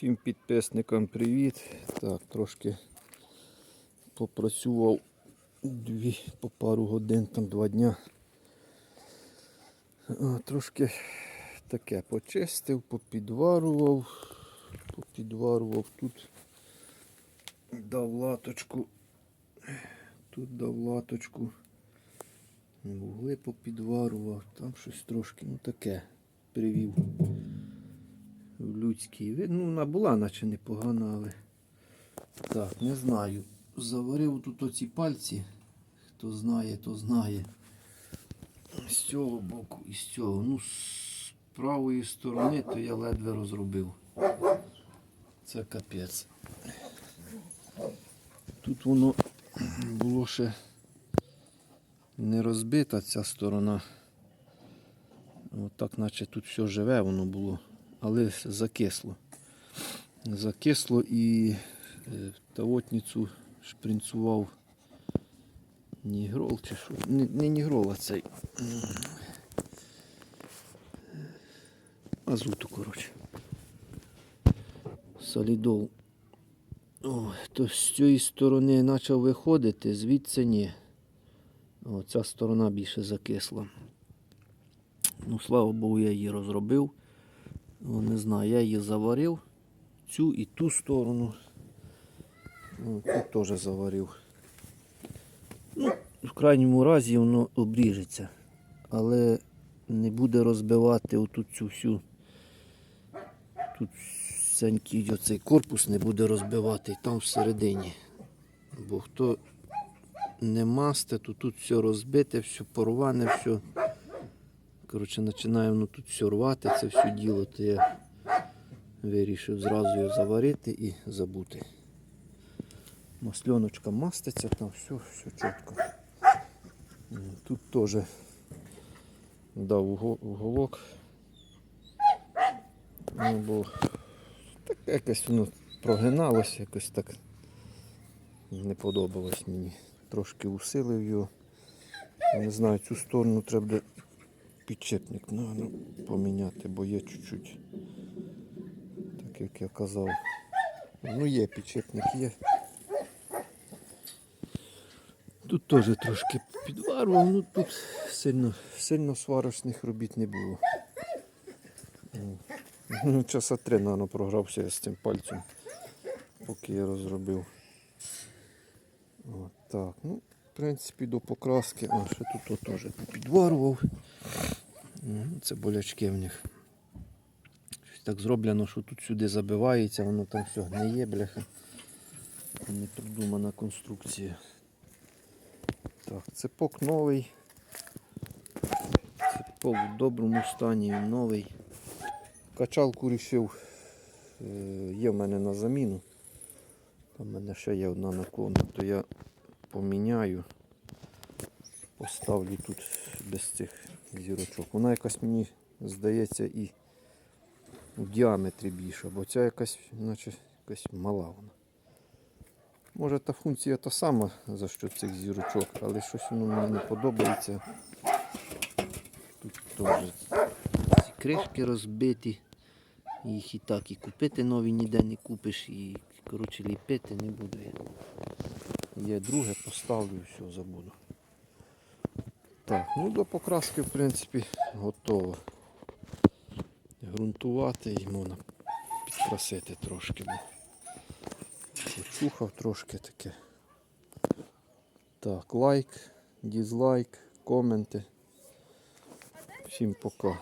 Всім підписникам привіт. Так, трошки попрацював дві по пару годин, там два дня. А, трошки таке почистив, попідварував, попідварував тут, дав латочку, тут дав латочку, вугли попідварував, там щось трошки, ну таке привів в людський вид. Ну, вона була наче непогана, але так, не знаю. Заварив тут оці пальці. Хто знає, то знає. З цього боку і з цього. Ну, з правої сторони, то я ледве розробив. Це капець. Тут воно було ще не розбита ця сторона. Отак, наче тут все живе воно було але закисло. Закисло і е, тавотницю шпринцував нігрол чи що. Не, нігрол, а цей. Азуту, коротше. Солідол. О, то з цієї сторони почав виходити, звідси ні. О, ця сторона більше закисла. Ну, слава Богу, я її розробив. Ну, не знаю, я її заварив, цю і ту сторону. Ну, тут теж заварив. Ну, в крайньому разі воно обріжеться, але не буде розбивати отут цю всю. Тут сенький оцей корпус не буде розбивати, там всередині. Бо хто не масте, то тут все розбите, все порване, все. Коротше, починає воно тут все рвати, це все діло, то я вирішив зразу його заварити і забути. Масльоночка маститься, там все, все чітко. Тут теж дав уго- уголок. Ну, бо так якось воно прогиналося, якось так не подобалось мені. Трошки усилив його. Не знаю, цю сторону треба підчепник ну, поміняти, бо є чуть-чуть, так як я казав. Ну є підчепник, є. Тут теж трошки підварував, ну тут сильно, сильно сварочних робіт не було. Ну, часа три, напевно, програвся я з цим пальцем, поки я розробив. От так, ну, в принципі, до покраски, а ще тут теж підварував. Це болячки в них. Щось так зроблено, що тут сюди забивається, воно там все гниє, бляха. Не продумана конструкція. Так, цепок новий. Цепок в доброму стані, новий. Качалку вирішив, є в мене на заміну. Там в мене ще є одна наклонна, то я поміняю. Поставлю тут без цих зірочок. Вона якась мені здається і в діаметрі більша, бо ця якась, наче якась мала вона. Може та функція та сама за що цих зірочок, але щось воно мені не подобається. Тут теж ці кришки розбиті. Їх і так і купити нові ніде не купиш, і коротше ліпити не буду. я. Друге, поставлю і все, забуду. Так, ну до покраски, в принципі, готово. Грунтувати і можна підкрасити трошки. Почухав трошки таке. Так, лайк, дізлайк, коменти. Всім пока.